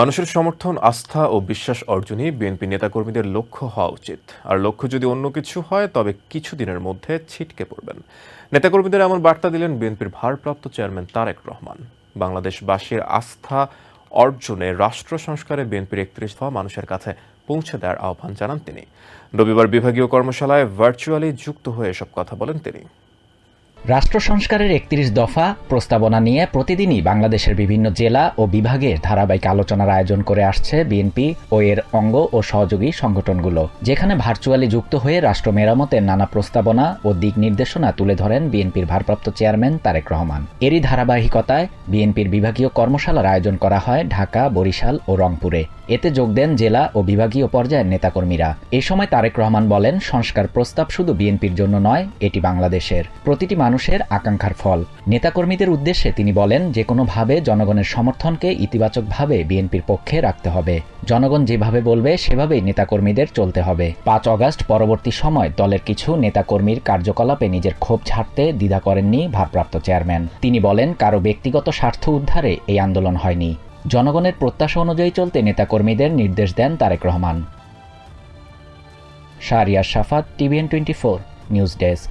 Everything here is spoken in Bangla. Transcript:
মানুষের সমর্থন, আস্থা ও বিশ্বাস অর্জনই বিএনপি নেতাকর্মীদের লক্ষ্য হওয়া উচিত। আর লক্ষ্য যদি অন্য কিছু হয়, তবে কিছুদিনের মধ্যে ছিটকে পড়বেন। নেতাকর্মীদের এমন বার্তা দিলেন বিএনপির ভারপ্রাপ্ত চেয়ারম্যান তারেক রহমান। বাংলাদেশবাসীর আস্থা অর্জনে রাষ্ট্র সংস্কারে বিএনপির একত্রিশ দফা মানুষের কাছে পৌঁছে দেওয়ার আহ্বান জানান তিনি। রবিবার বিভাগীয় কর্মশালায় ভার্চুয়ালি যুক্ত হয়ে এসব কথা বলেন তিনি। রাষ্ট্র সংস্কারের একত্রিশ দফা প্রস্তাবনা নিয়ে প্রতিদিনই বাংলাদেশের বিভিন্ন জেলা ও বিভাগে ধারাবাহিক আলোচনার আয়োজন করে আসছে বিএনপি ও এর অঙ্গ ও সহযোগী সংগঠনগুলো, যেখানে ভার্চুয়ালি যুক্ত হয়ে রাষ্ট্র মেরামতের নানা প্রস্তাবনা ও দিক নির্দেশনা তুলে ধরেন বিএনপির ভারপ্রাপ্ত চেয়ারম্যান তারেক রহমান। এরই ধারাবাহিকতায় বিএনপির বিভাগীয় কর্মশালার আয়োজন করা হয় ঢাকা, বরিশাল ও রংপুরে। এতে যোগ দেন জেলা ও বিভাগীয় পর্যায়ের নেতাকর্মীরা। এই সময় তারেক রহমান বলেন, সংস্কার প্রস্তাব শুধু বিএনপির জন্য নয়, এটি বাংলাদেশের। প্রতিটি মানুষের আকাঙ্ক্ষার ফল। নেতাকর্মীদের উদ্দেশ্যে তিনি বলেন যে কোনোভাবে জনগণের সমর্থনকে ইতিবাচকভাবে বিএনপির পক্ষে রাখতে হবে। জনগণ যেভাবে বলবে, সেভাবেই নেতাকর্মীদের চলতে হবে। পাঁচ অগাস্ট পরবর্তী সময় দলের কিছু নেতাকর্মীর কার্যকলাপে নিজের ক্ষোভ ছাড়তে দ্বিধা করেননি ভারপ্রাপ্ত চেয়ারম্যান। তিনি বলেন, কারও ব্যক্তিগত স্বার্থ উদ্ধারে এই আন্দোলন হয়নি। জনগণের প্রত্যাশা অনুযায়ী চলতে নেতাকর্মীদের নির্দেশ দেন Tarique Rahman. Shahriar Shafat, TVN twenty four, news desk.